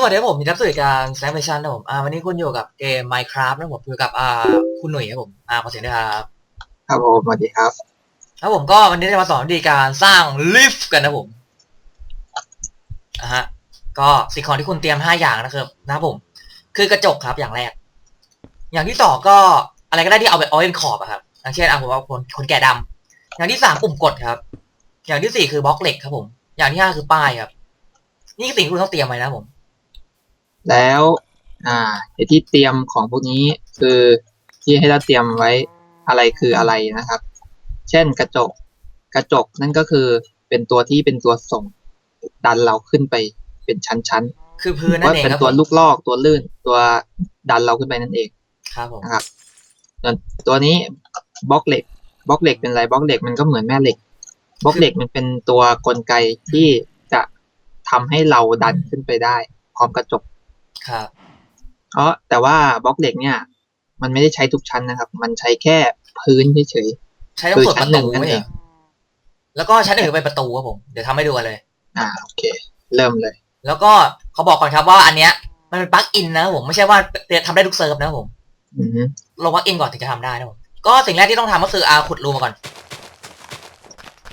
สวัสดีครับผมยินดีรับสู่รายการ Snack Mission นะผมอ่าวันนี้คุณอยู่กับเกม Minecraft นะผมอยู่กับอ่าคุณหนุ่ยครับผมอ่าขอเสียงด้วยครับครับผมสวัสดีครับแล้วผมก็วันนี้จะมาสอนวิธีการสร้างลิฟต์กันนะผมอะฮะก็สิ่งของที่คุณเตรียมห้าอย่างนะครับนะครับผม คือกระจกครับอย่างแรก อย่างที่สองก็อะไรก็ได้ที่เอาไปเอาเป็นขอบอะครับอย่างเช่นอะผมเอาคนคนแก่ดำอย่างที่สามปุ่มกดครับ อย่างที่สี่คือบล็อกเหล็กครับผม อย่างที่ห้าคือป้ายครับ นี่คือสิ่งที่คุณต้องเตรียมไว้นะครับผม แล้วอ่าไอที่เตรียมของพวกนี้คือที่ให้เราเตรียมไว้อะไรคืออะไรนะครับ เช่นกระจก กระจกนั่นก็คือเป็นตัวที่เป็นตัวส่งดันเราขึ้นไปเป็นชั้นคือพื้นๆนั่ว่านเองเป็นครับตัวผมลูกลอกตัวลื่นตัวดันเราขึ้นไปนั่นเอง ครับผมนะครับส่วนตัวนี้บล็อกเหล็กบล็อกเหล็กเป็นอะไรบล็อกเหล็กมันก็เหมือนแม่เหล็กบล็อกเหล็กมันเป็นตัวกลไกที่จะทำให้เราดันขึ้นไปได้พร้อมกระจก ครับ เพราะแต่ว่าบล็อกเหล็กเนี่ย มันไม่ได้ใช้ทุกชั้นนะครับ มันใช้แค่พื้นเฉยใช้ต้องส่วนคือชั้ปนระหนึ่ตูงนั่นไว้เอเองงแล้วก็ชั้นหนึ่งเป็นประตูครับผมเดี๋ยวทำให้ดูกันเลยๆอ่าโอเค เริ่มเลย แล้วก็เขาบอกก่อนครับว่าอันเนี้ย มันเป็นปลั๊กอินนะครับผมไม่ใช่ว่าทำได้ทุกเซิร์ฟนะครับผมอือฮึลงปลั๊กอินก่อนถึงจะทำได้นะครับผมก็สิ่งแรกที่ต้องทำก็คืออาขุดรูมาก่อน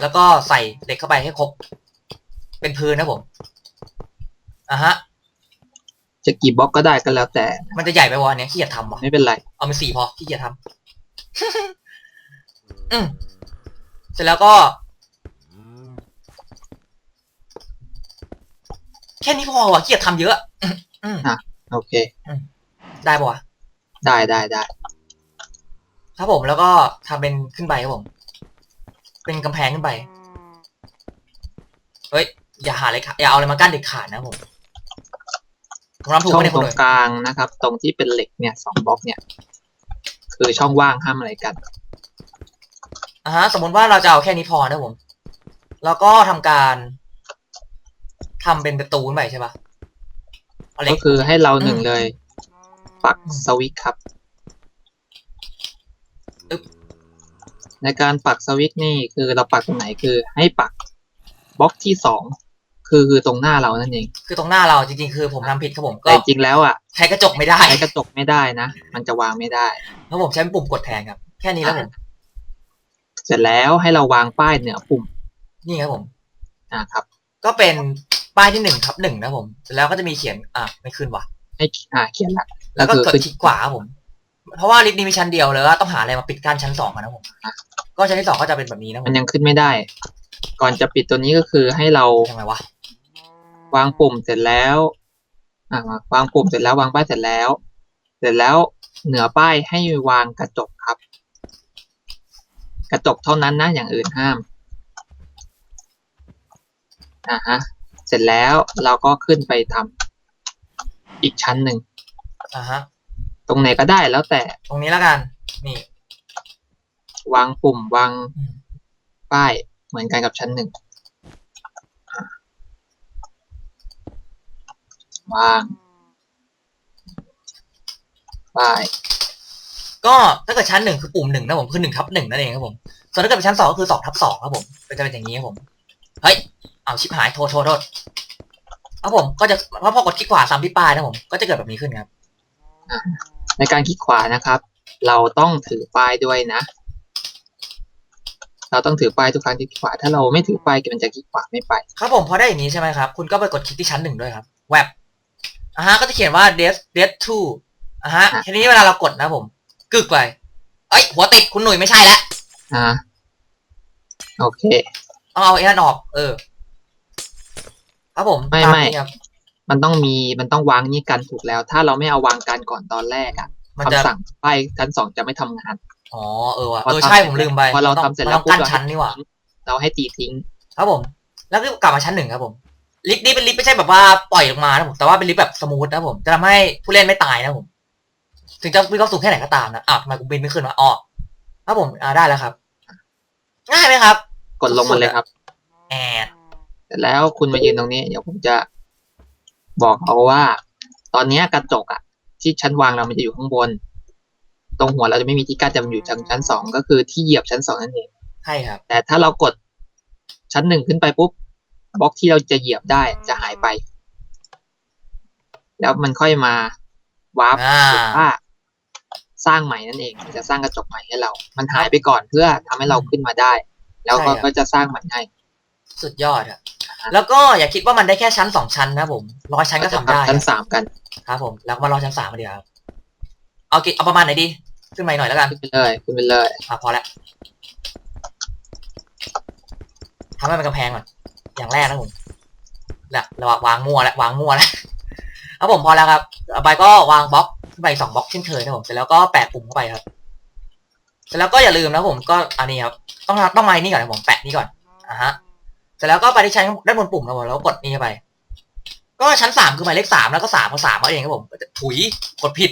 แล้วก็ใส่เหล็กเข้าไปให้ครบ เป็นพื้นนะครับผมอะฮะ จะกี่บล็อกก็ได้ก็แล้วแต่ มันจะใหญ่ไปวะอันเนี้ยขี้เกียจทำวะไม่เป็นไร เอาเป็นสี่พอขี้เกียจทำ อืมเสร็จแล้วก็ แค่นี้พอวะขี้เกียจทำเยอะอืมโอเค ได้ปะวะได้ได้ได้ครับผมแล้วก็ทำเป็นขึ้นไปครับผม เป็นกำแพงขึ้นไป เฮ้ย อย่าหาอะไรอย่าเอาอะไรมากั้นเด็ดขาดนะครับผม ผมทำถูกช่อไหมงเนี่ยตคุรณงเลยกลางนะครับ ตรงที่เป็นเหล็กเนี่ยสองบล็อกเนี่ย คือช่องว่างห้ามอะไรกันอ่าฮะสมมติว่าเราจะเอาแค่นี้พอนะครับผม แล้วก็ทำการทำเป็นประตูขึ้นไปใช่ปะเอาเหล็ก็กคือให้เราหนึ่งอืมเลย ปักสวิตช์ครับอึ๊บในการปักสวิตช์นี่คือเราปักตรงไหนคือให้ปักบล็อกที่สอง คือคือตรงหน้าเรานั่นเอง คือตรงหน้าเราจริงๆ คือผมทำผิดครับผมก็แต่จริงๆแล้วอะใช้กระจกไม่ได้ ใช้กระจกไม่ได้นะ มันจะวางไม่ได้แล้วผมใช้ปุ่มกดแทนครับ แค่นี้แล้วผมเสร็จแล้วให้เราวางป้ายเหนือปุ่ม นี่ครับผมนะครับ ก็เป็นป้ายที่หนึ่งทับหนึ่งนะครับผมเสร็จแล้วก็จะมีเขียนอะไม่ขึ้นว่ะให้อ่าเขียนละแล้วก็คือเกิดขึ้นคลิกขวาครับผม เพราะว่าลิฟต์นี้มีชั้นเดียวเลยว่าต้องหาอะไรมาปิดกั้นชั้นสองกันนะครับผมอะก็ชั้นที่สองก็จะเป็นแบบนี้นะผมันมยังขึ้นไม่ได้ ก่อนจะปิดตัวนี้ก็คือให้เรายังไงวะ วางปุ่มเสร็จแล้วอ่าวางปุ่มเสร็จแล้ววางป้ายเสร็จแล้ว เสร็จแล้วเหนือป้ายให้วางกระจกครับ กระจกเท่านั้นนะอย่างอื่นห้ามอ่าฮะเสร็จแล้วเราก็ขึ้นไปทำอีกชั้นหนึ่งอ่าฮะตรงไหนก็ได้แล้วแต่ตรงนี้แล้วกันนี่วางปุ่มวางอืมป้ายเหมือนกันกับชั้นหนึ่งอะ วางป้ายก็ถ้าเกิดชั้นหนึ่งคือปุ่มหนึ่งนะผมคือหนึ่งทับหนึ่งนั่นเองครับผม ส่วนถ้าเกิดเป็นชั้นสองก็คือสองทับสองครับผมก็จะเป็นอย่างนี้ครับผม เฮ้ย เอาชิบหายโทษโทษโทษครับผมก็จะเพราะพอกดคลิกขวาซ้ำที่ป้ายนะผม ก็จะเกิดแบบนี้ขึ้นครับ ในการคลิกขวานะครับ เราต้องถือป้ายด้วยนะ เราต้องถือป้ายทุกครั้งที่คลิกขวา ถ้าเราไม่ถือป้ายมันจะคลิกขวาไม่ไป ครับผมพอได้อย่างนี้ใช่ไหมครับ คุณก็ไปกดคลิกที่ชั้นหนึ่งด้วยครับ แวบ อ่าฮะก็จะเขียนว่า death death two อ่าฮะอะทีนี้เวลาเรากดนะผม กึกไปเอ้ยหัวติดคุณหนุ่ยไม่ใช่แล้วอ่าโอเค เอาเอาไอ้นั่นออก เออ ครับผมไม่ตาไม่ นี้ครับ มันต้องมีมันต้องวางนี่กันถูกแล้ว ถ้าเราไม่เอาวางกันก่อนตอนแรกอะมันจะ คำสั่งป้ายชั้นสองจะไม่ทำงาน อ๋อ เออว่ะพอเออทำใช่เสร็จผมลืมไปพอเรานต้งทำเสร็จแล้วมันต้องกั้นปุ๊บชั้นนี่หว่า เราให้ตีทิ้ง ครับผม แล้วก็กลับมาชั้นหนึ่งครับผม ลิฟต์นี้เป็นลิฟต์ไม่ใช่แบบว่าปล่อยลงมานะผมแต่ว่าเป็นลิฟต์แบบสมูทนะผมจะทำให้ผู้เล่นไม่ตายนะผม ถึงจะวิ่งเข้าสูงแค่ไหนก็ตามนะอ้าวทำไมกูบินไม่ขึ้นวะอ๋อครับผมอ่าได้แล้วครับ ง่ายไหมครับ กดลงมาเลยครับแอดเสร็จแล้วคุณมายืนตรงนี้ เดี๋ยวผมจะบอกเอาว่า ตอนเนี้ยกระจกอะที่ชั้นวางเรามันจะอยู่ข้างบน ตรงหัวเราจะไม่มีที่กั้นจะมันอยู่ชั้นชั้นสองก็คือที่เหยียบชั้นสองนั่นเองใช่ครับ แต่ถ้าเรากดชั้นหนึ่งขึ้นไปปุ๊บ บล็อกที่เราจะเหยียบได้จะหายไป แล้วมันค่อยมาวาร์ปอ่าหรือว่าสร้างใหม่นั่นเองมันจะสร้างกระจกใหม่ให้เรา มันหายไปก่อนเพื่อทำให้เราขึ้นมาได้ แล้วก็ใช่ครับก็จะสร้างใหม่ให้ สุดยอดครับแล้วก็อย่าคิดว่ามันได้แค่ชั้นสองชั้นนะผมร้อยชั้นก็ทำได้ชั้นสามกันครับผมแล้วมารอชั้นสามมาเดียวครับเอากี่เอาประมาณไหนดีขึ้นมาอีกหน่อยแล้วกันขึ้นไปเลยขึ้นไปเลยอะพอแล้วทำให้เป็นกำแพงก่อน อย่างแรกนะผมน่ะราวางมั่วแล้ววางมั่วแล้วครับผมพอแล้วครับต่อไปก็วางบล็อกไปสองบล็อกเช่นเคยนะผมเสร็จแล้วก็แปะปุ่มเข้าไปครับ เสร็จแล้วก็อย่าลืมนะผมก็อันนี้ครับต้องต้องไมานี่ก่อนนะผมแปะนี่ก่อนอะฮะเสร็จแล้วก็ไปที่ชั้นด้านบนปุ่มนะผมแล้วกดนี่เข้าไป ก็ชั้นสามคือหมายเลขสามแล้วก็สามก็สามเอาเองครับผมถุยกดผิด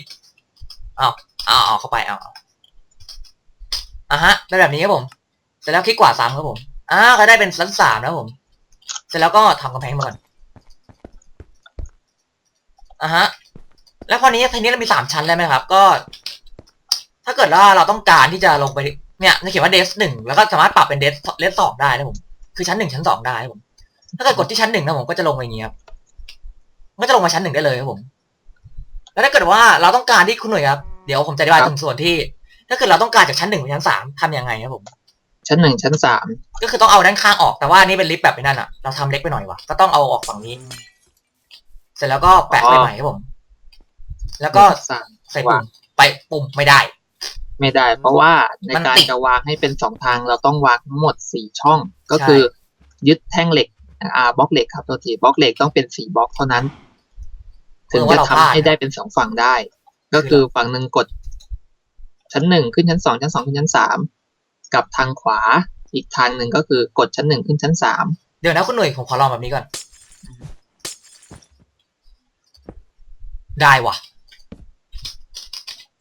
เอาเอาเอาเข้าไปเอาเอาอะฮะได้แบบนี้ครับผม เสร็จแล้วคลิกขวาสามครับผมอ่าก็ได้เป็นชั้นสามนะผม สร็จแล้วก็ทำกำแพงมาก่อนอะฮะ แล้วพอนี้ทีนี้เรามีสามชั้นแล้วไหมครับ ก็ ถ้าเกิดว่าเราต้องการที่จะลงไปเนี่ยจะเขียนว่าเดสหนึ่งแล้วก็สามารถปรับเป็นเดสเดสสองได้นะผมคือชั้นหนึ่งชั้นสองได้ครับผม ถ้าเกิดกดที่ชั้นหนึ่งนะผมก็จะลงมาอย่างนี้ครับก็จะลงมาชั้นหนึ่งได้เลยครับผม แล้วถ้าเกิดว่าเราต้องการที่คุณหน่วยครับ เดี๋ยวผมจะอธิบายครับถึงส่วนที่ ถ้าเกิดเราต้องการจากชั้นหนึ่งไปชั้นสามทำยังไงครับผม ชั้นหนึ่งชั้นสามก็คือต้องเอาด้านข้างออกแต่ว่านี่เป็นลิฟต์แบบไอ้นั่นอะเราทำเล็กไปหน่อยวะก็ต้องเอาออกฝั่งนี้ เสร็จแล้วก็แปะไปใหม่ครับผม แล้วก็สามใส่ปุ่มไปปุ่มไม่ได้ ไม่ได้ เพราะว่าในมันการติด จะวางให้เป็นสองทางเราต้องวางทั้งหมดสี่ช่อง ก็คือยึดแท่งเหล็กอ่าบล็อกเหล็กครับตัวทีบล็อกเหล็กต้องเป็นสี่บล็อกเท่านั้น ถึงจะทำให้ได้เป็นสองฝั่งได้ ก็คือฝั่งหนึ่งกด ชั้นหนึ่งขึ้นชั้นสองชั้นสองขึ้นชั้นสาม กับทางขวา อีกทางหนึ่งก็คือกดชั้นหนึ่งขึ้นชั้นสามเดี๋ยวนะคุณหน่วยผมขอลองแบบนี้ก่อน ได้ว่ะ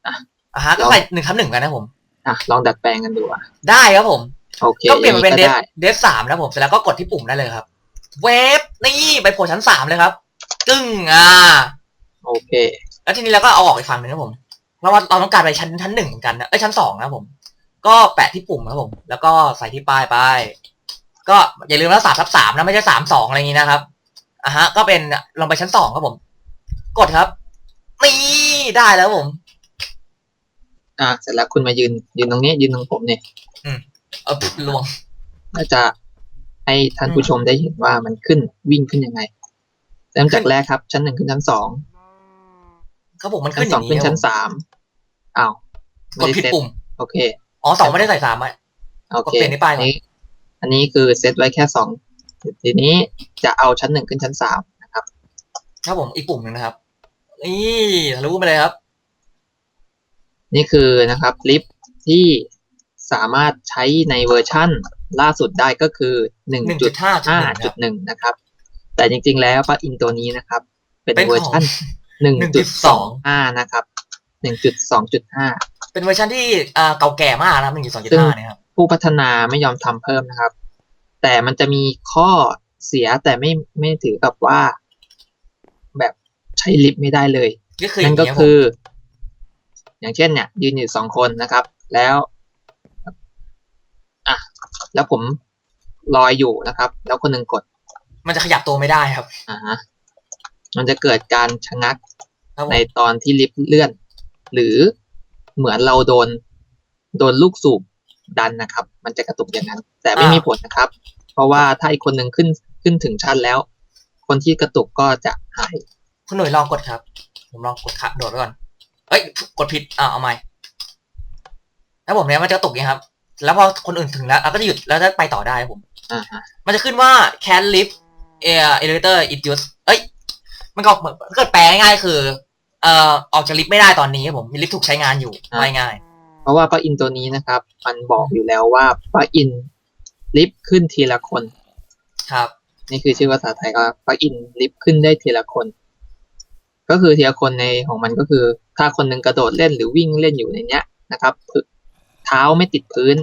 อะอะฮะก็ใส่หนึ่งทับหนึ่งกันนะผม อะลองดัดแปลงกันดูอะได้ครับผมโอเคก็เปลี่ยนมาเป็นเดอฟงได้เดฟสามนะผมเสร็จแล้วก็กดที่ปุ่มได้เลยครับ เวฟนี่ไปโผล่ชั้นสามเลยครับกึ้งอ่าโอเค แล้วทีนี้เราก็เอาออกอีกฝั่งหนึ่งครับผมเพราะว่าเราต้องการไปชั้นชั้นหนึ่งเหมือนกันนะเอ้ยชั้นสองนะครับผม ก็แปะที่ปุ่มครับผม แล้วก็ใส่ที่ป้ายไป ก็อย่าลืมว่าสามทับสามนะไม่ใช่สามสองอะไรอย่างนี้นะครับอะฮะ ก็เป็นลงไปชั้นสองครับผม กดครับนี่ได้แล้วครับผม อะเสร็จแล้วคุณมายืนยืนตรงนี้ยืนตรงผมเนี่ยเออลวงก็จะให้ท่านผู้ชมได้เห็นว่ามันขึ้นวิ่งขึ้นยังไง เริ่มจากแรกครับ ชั้นหนึ่งขึ้นชั้นสองครับผมมันชั้ขึ้นนสอองย่างขึ้นี้นครัชั้บนสามอ้าวกดผิดเซ็ตปุ่ม โอเค อ๋อสองไม่ได้ใส่สามอะโอเคกดเปลี่ยนที่ป้ายก่อนนี้อันนี้คือเซตไว้แค่สองทีนี้จะเอาชั้นหนึ่งขึ้นชั้นสามนะครับครับผมอีกปุ่มหนึ่งนะครับ นี่ทะลุไปเลยครับ นี่คือนะครับลิฟต์ที่สามารถใช้ในเวอร์ชั่นล่าสุดได้ก็คือหนึ่งหนึ่งจุจุดดห้าจุดห้าหนึ่งคจุรัดบหนึ่งนะครับ แต่จริง ๆ แล้วปลั๊กอินตัวนี้นะครับ เป็นเป็นของเวอร์ชันหนึ่งจุดสอง1.2ห้านะครับหนึ่งจุดสองจุดห้า เป็นเวอร์ชันที่อ่าเก่าแก่มากนะครับหนึ่งจุดสองจุดซึ่งห้าเนี่ยครับผู้พัฒนาไม่ยอมทำเพิ่มนะครับ แต่มันจะมีข้อเสียแต่ไม่ไม่ถือกับว่า แบบใช้ลิฟต์ไม่ได้เลยก็คืออนั่ย่านงก็เงี้ยผมคือ อย่างเช่นเนี่ย ยืนอยู่สองคนนะครับ แล้วอะแล้วผมลอยอยู่นะครับ แล้วคนหนึ่งกด มันจะขยับตัวไม่ได้ครับอ่าฮะมันจะเกิดการชะงักครับผมในตอนที่ลิฟต์เลื่อน หรือ เหมือนเราโดน โดนลูกสูบดันนะครับ มันจะกระตุกอย่างนั้น แต่ไม่มีผลนะครับ เพราะว่าถ้าอีกคนหนึ่งขึ้นขึ้นถึงชั้นแล้ว คนที่กระตุกก็จะหาย คุณหน่วยลองกดครับ ผมลองกดขาโดดไปก่อน เอ้ย กดผิดอ่าเอาใหม่แล้วผมเนี่ยมันจะกระตุกอย่างนี้ครับ แล้วพอคนอื่นถึงแล้วเราก็จะหยุดแล้วจะไปต่อได้ครับผมอ่าฮะมันจะขึ้นว่า can lift air elevator it use เอ้ย มันก็เหมือนถ้าเกิดแปลง่ายๆคือ เอ่อออกจากลิฟต์ไม่ได้ตอนนี้ครับผมลิฟต์ถูกใช้งานอยู่ง่ายเพราะว่าปลั๊กอินตัวนี้นะครับ มันบอกอยู่แล้วว่าปลั๊กอินลิฟต์ขึ้นทีละคน ๆครับ นี่คือชื่อภาษาไทยก็ปลั๊กอินลิฟต์ขึ้นได้ทีละคน ก็คือทีละคนในของมันก็คือ ถ้าคนหนึ่งกระโดดเล่นหรือวิ่งเล่นอยู่ในเนี้ยนะครับพื้นเท้าไม่ติดพื้น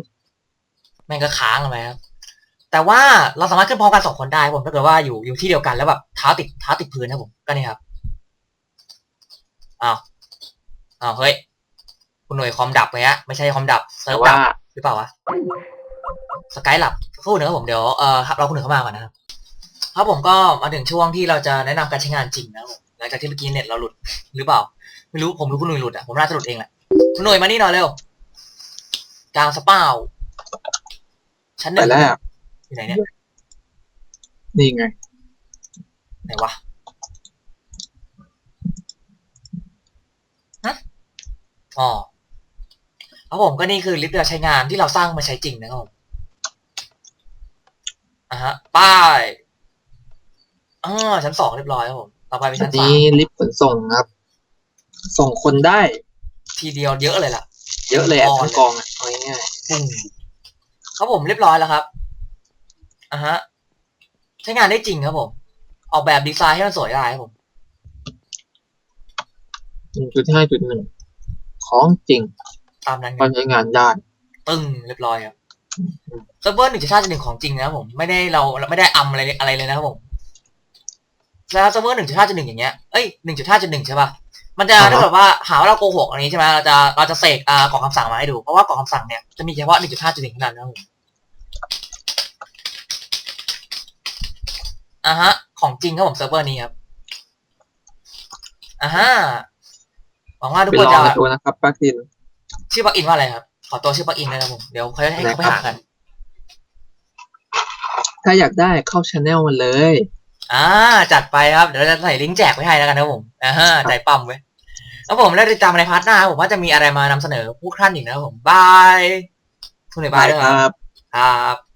แม่งก็ค้างเลยไหมครับแต่ว่าเราสามารถขึ้นพร้อมกันสองคนได้ครับผมถ้าเกิดว่าอยู่อยู่ที่เดียวกันแล้วแบบเท้าติดเท้าติดพื้นนะครับผมก็นี่ครับ อ้าวอ้าวเฮ้ย คุณหน่วยคอมดับไปฮะไม่ใช่คอมดับเซิแต่ร์ฟว่าดับหรือเปล่าวะสกายหลับสักครู่หนึงครับผมเดี๋ยวเอ่อเราคุณหนึ่งเข้ามาก่อนนะครับครับผมก็มาถึงช่วงที่เราจะแนะนำการใช้งานจริงนะครับผมหลังจากที่เมื่อกี้เน็ตเราหลุดหรือเปล่า ไม่รู้ผมรู้คุณหนุ่ยหลุดอะผมน่าจะหลุดเองแหละคุณหนุ่ยมานี่หน่อยเร็วกลางสเปาชั้นหแต่นึ่งแรกอยู่ไหนเนี่ยนี่ไง ไหนวะ ฮะอ๋อครับผมก็นี่คือลิฟต์เรือใช้งานที่เราสร้างมาใช้จริงนะครับผมอะฮะ ป้ายอ่าชั้นสองเรียบร้อยครับผมต่อไปเป็นอัชั้นนสานี้มลิฟต์ขนส่งครับ ส่งคนได้ ทีเดียวเยอะเลยล่ะ เยอะเลยอะอ๋อทั้งกองอะเอาง่ายปุ้งครับผมเรียบร้อยแล้วครับอะฮะ ใช้งานได้จริงครับผม ออกแบบดีไซน์ให้มันสวยได้ครับผม หนึ่งจุดห้าจุดหนึ่งของจริงตามนั้นคก็รับใช้งานได้ตึ้งเรียบร้อยครับเซิร์ฟเวอร์หนึ่งจุดห้าจุดหนึ่งของจริงนะครับผมไม่ได้เราเราไม่ได้อำอะไรอะไรเลยนะครับผมแล้วเซิร์ฟเวอร์หนึ่งจุดห้าจุดหนึ่งอย่างเงี้ยเอ้ยหนึ่งจุดห้าจุดหนึ่งใช่ป่ะมันจะอ่าฮะ ถ้าเกิดว่าหาว่าเราโกหกอันนี้ใช่ไหมเราจะเราจะเสกอ่ากล่องคำสั่งมาให้ดูเพราะว่ากล่องคำสั่งเนี่ยจะมีเฉพาะหนึ่งจุดห้าจุดหนึ่งเท่านั้นนะครับผมอ่าฮะ ของจริงครับผมเซิร์ฟเวอร์นี้ครับอ่าฮะ หวังว่าทุกไปคนลองจะกันดูนะครับปลั๊กอิน ชื่อปลั๊กอินว่าอะไรครับ ขอตัวชื่อปลั๊กอินนะครับผม เดี๋ยวเขาจะให้เขาไปหากัน ถ้าอยากได้เข้าช anel มันเลย อ่าจัดไปครับ เดี๋ยวเราจะใส่ลิงก์แจกไว้ให้แล้วกันนะครับผมอ่าฮะใจปั๊มไว้ยแล้วผมแล้วติดตามในพาร์ทหน้าครับผมว่าจะมีอะไรมานำเสนอพวกท่านอีกนะครับผมบายคุณหน่อยบายด้วยคครับรับครับ